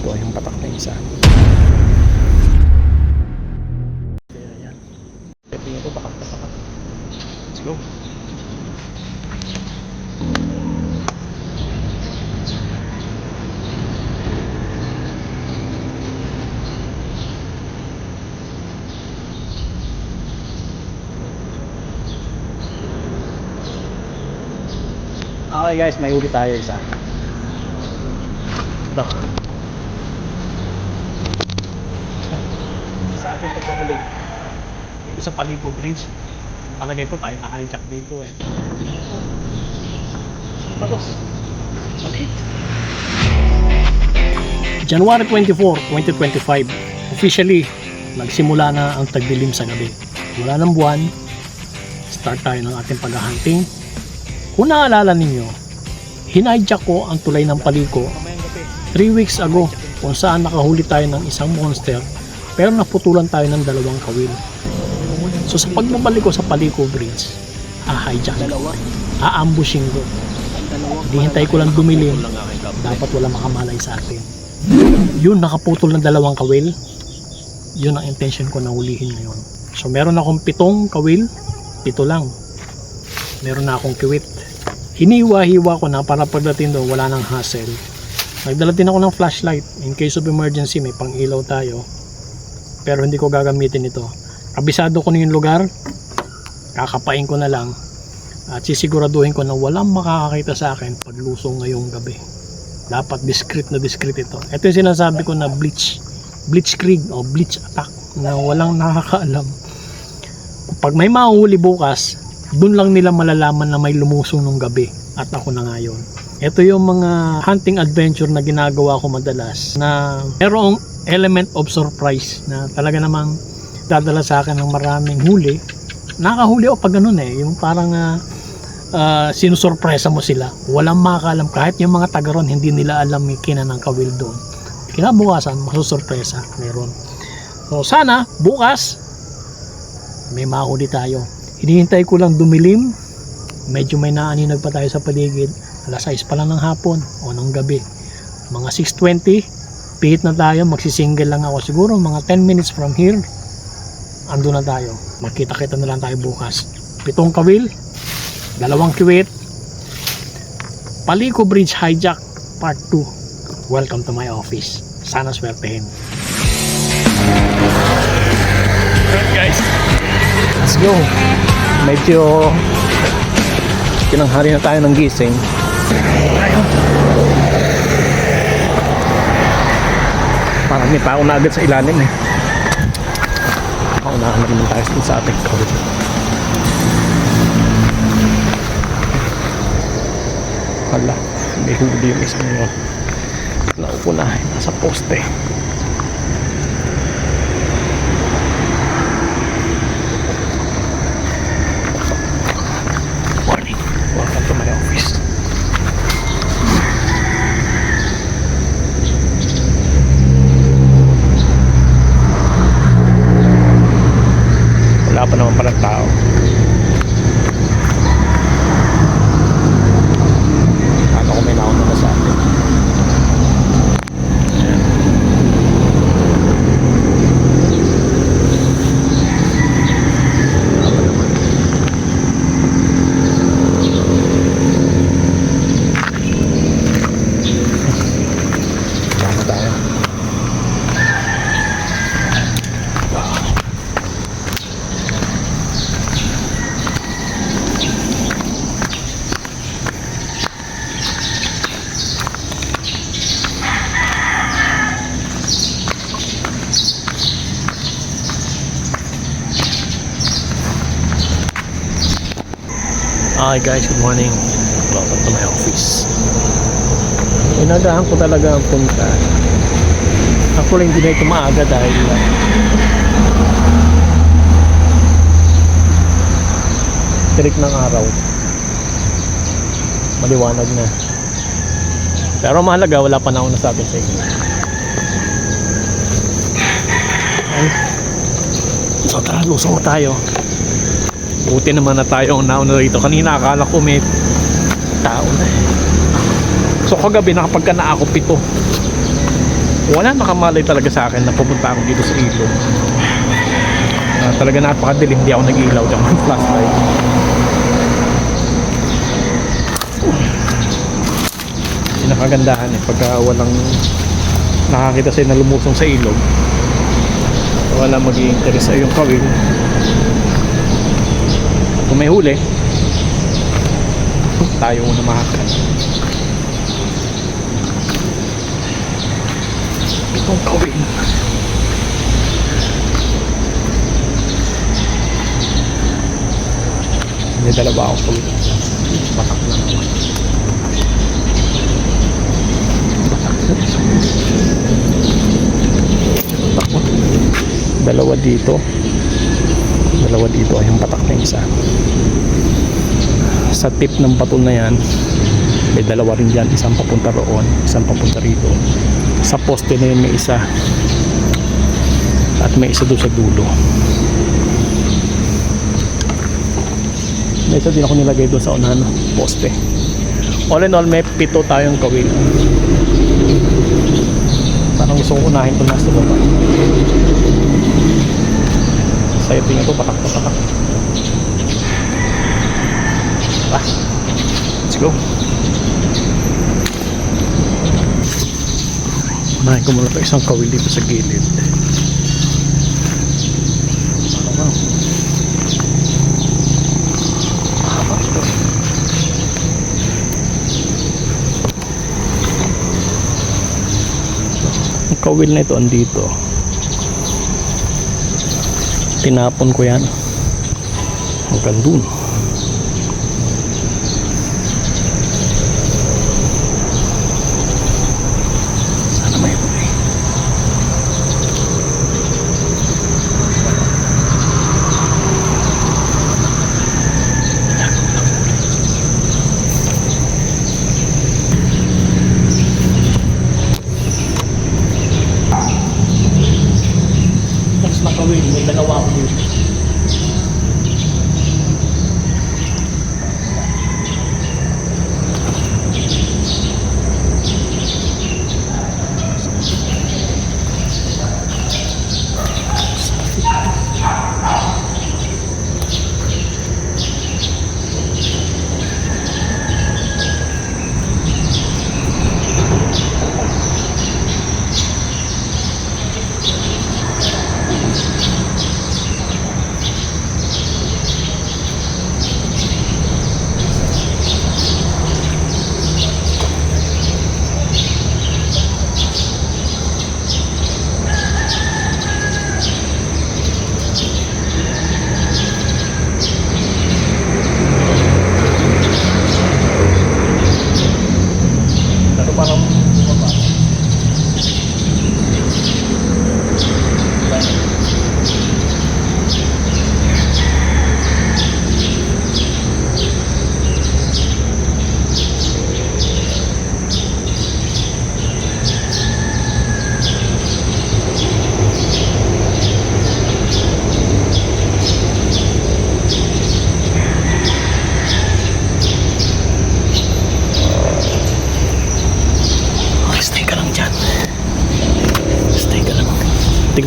Ito yung patak na isa. Kaya yan. Tingin ko baka patak. Let's go. Okay guys, may huli tayo isa. Ito. Sa ating pagkakuli. Ito sa Paligo Bridge. Palagay ko tayo nakahijack dito eh. Tapos. Maliit. January 24, 2025. Officially, nagsimula na ang tagdilim sa gabi. Wala ng buwan. Start tayo ng ating paghahunting. Kung naalala ninyo, hinajak ko ang tulay ng paliko 3 weeks ago kung saan nakahuli tayo ng isang monster pero naputulan tayo ng dalawang kawil. So sa pagbabalik ko sa Paliko Bridge, ah-hijack ko. Aambushing ko. Hihintay ko lang dumilim. Dapat wala makamalay sa atin. Yun, nakaputol ng dalawang kawil. Yun ang intention ko na hulihin ngayon. So meron akong pitong kawil. Pito lang. Meron na akong kiwit. Hiniwa-hiwa ko na para pagdating doon wala nang hassle. Nagdala din ako ng flashlight in case of emergency may pang ilaw tayo. Pero hindi ko gagamitin ito. Kabisado ko na yung lugar. Kakapain ko na lang. At sisiguraduhin ko na walang makakakita sa akin pag lusong ngayong gabi. Dapat discreet na discreet ito. Ito yung sinasabi ko na bleach. Blitzkrieg o bleach attack na walang nakakaalam. Pag may mahuli bukas, doon lang nila malalaman na may lumusong nung gabi at ako na ngayon. Ito yung mga hunting adventure na ginagawa ko madalas na merong element of surprise na talaga namang dadala sa akin ng maraming huli. Nakahuli ako pag ganun eh, yung parang uh, uh, sinusurpresa mo sila. Walang makakalam kahit yung mga taga ron, hindi nila alam may kina ng kawil doon. Kinabukasan, masusurpresa meron. So sana bukas may mahuli tayo. Hinihintay ko lang dumilim. Medyo may naaninag pa tayo sa paligid. Alas 6 pa lang ng hapon o ng gabi. Mga 6.20, pihit na tayo. Magsisingle lang ako siguro mga 10 minutes from here. Ando na tayo. Magkita-kita na lang tayo bukas. Pitong kawil, dalawang kiwit, Paliko Bridge Hijack Part 2. Welcome to my office. Sana swertehin. Alright guys, let's go. Medyo tinanghari na tayo ng gising. Ayun. Parang may tao na agad sa ilalim eh. Paunahan na naman tayo sa ating kawit. Hala, may huli yung isang. Naupo na, nasa poste. Morning. Welcome to my office. Wala pa naman palang tao. Ano ko may nauna na sa atin. Ayan. Wala pa naman. Sama tayo. Hi guys, good morning. Welcome to my office. Inagahan ko talaga ang punta. Actually, hindi na ito maaga dahil uh, tirik ng araw. Maliwanag na. Pero mahalaga, wala pa nauna sa atin sa inyo. Ay. So tara, na tayo. Buti naman na tayo ang nauna dito. Kanina akala ko may tao na. So kagabi nakapagka na ako pito. Wala nakamalay talaga sa akin na pupunta ako dito sa ilog. Ah, talaga napakadilim, hindi ako nag-ilaw ng flashlight. Yung nakagandahan eh, pagka walang nakakita sa'yo na lumusong sa ilog, wala magiging interes sa iyong kawil. Kung may huli, tayo muna mahakan. Itong kawil. May dalawa ako kawil. Batak lang naman. Batak mo. Dalawa dito. Dalawa dito ay yung patak na isa. Sa tip ng bato na yan may dalawa rin dyan. Isang papunta roon isang papunta rito. Sa poste na yun may isa. At may isa doon sa dulo. May isa din ako nilagay doon sa unahan poste. All in all may pito tayong kawil. Parang gusto kong unahin ito nasa baba sa ito patak patak Ah, let's go. Unahin ko muna isang kawil dito sa gilid. Mahaba. Mahaba ito. Ang kawil na ito andito. Tinapon ko yan. Hanggang dun. Next na kawin, may dalawa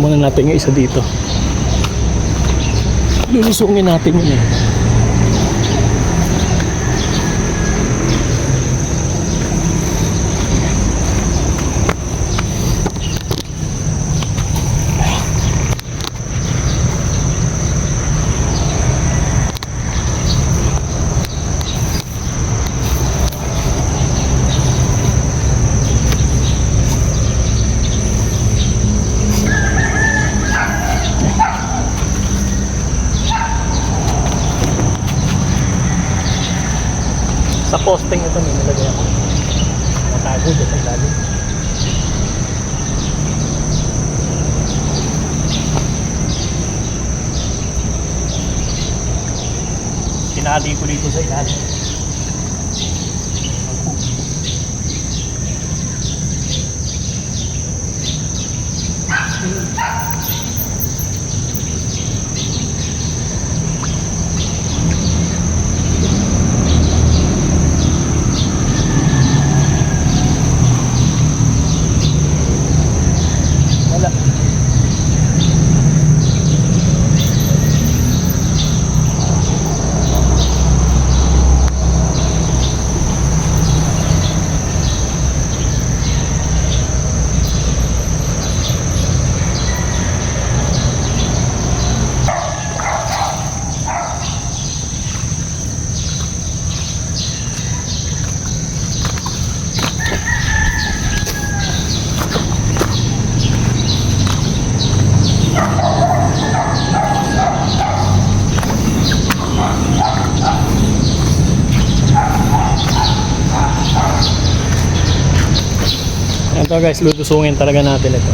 muna natin yung isa dito. Lulusungin natin yun eh. Sa posting ito may nilagay ako. Natago dyan sa ilalim. Tinali ko dito sa ilalim. Ito guys, lulusungin talaga natin ito.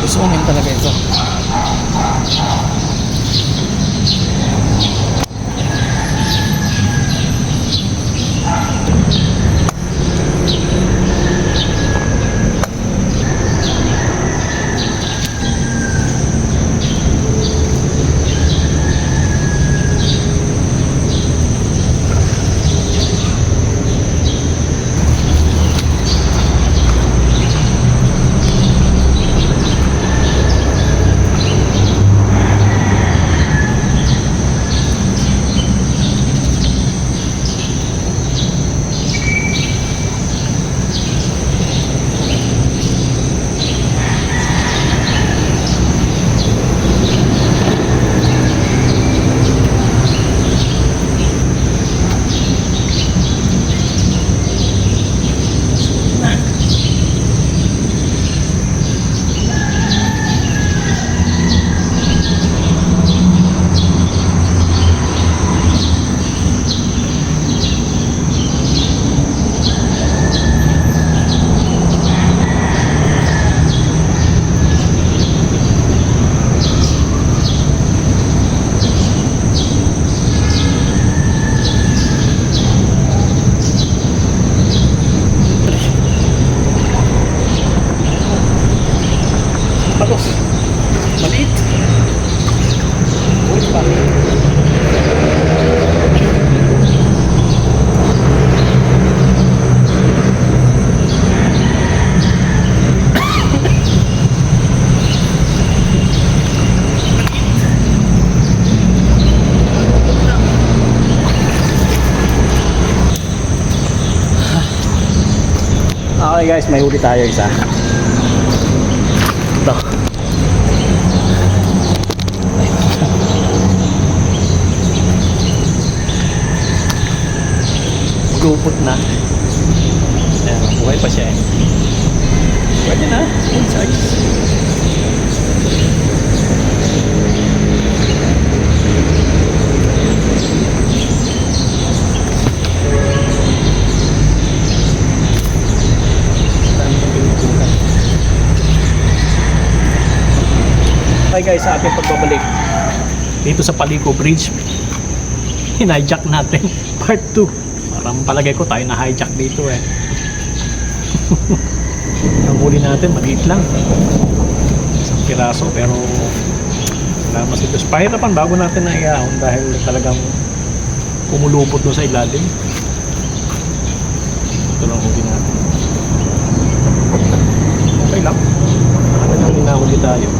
Lusungin talaga ito. Okay guys, may huli tayo isa. Ito. Gupot na. Ayan, buhay pa siya eh. Pwede na. Size. Hi guys, sa ating pagbabalik dito sa Palico Bridge. Hinijack natin part 2 parang palagay ko tayo na hijack dito eh. Ang huli natin maliit lang. Isang piraso pero wala mas ito. Pahirapan bago natin na iahon dahil talagang kumulupot doon sa ilalim. Ito lang huli natin. Okay lang. Huli na huli tayo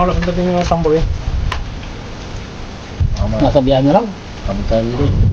oras ang dating ng tambor eh? Nasa biyahe na lang. Kamutan nyo rin.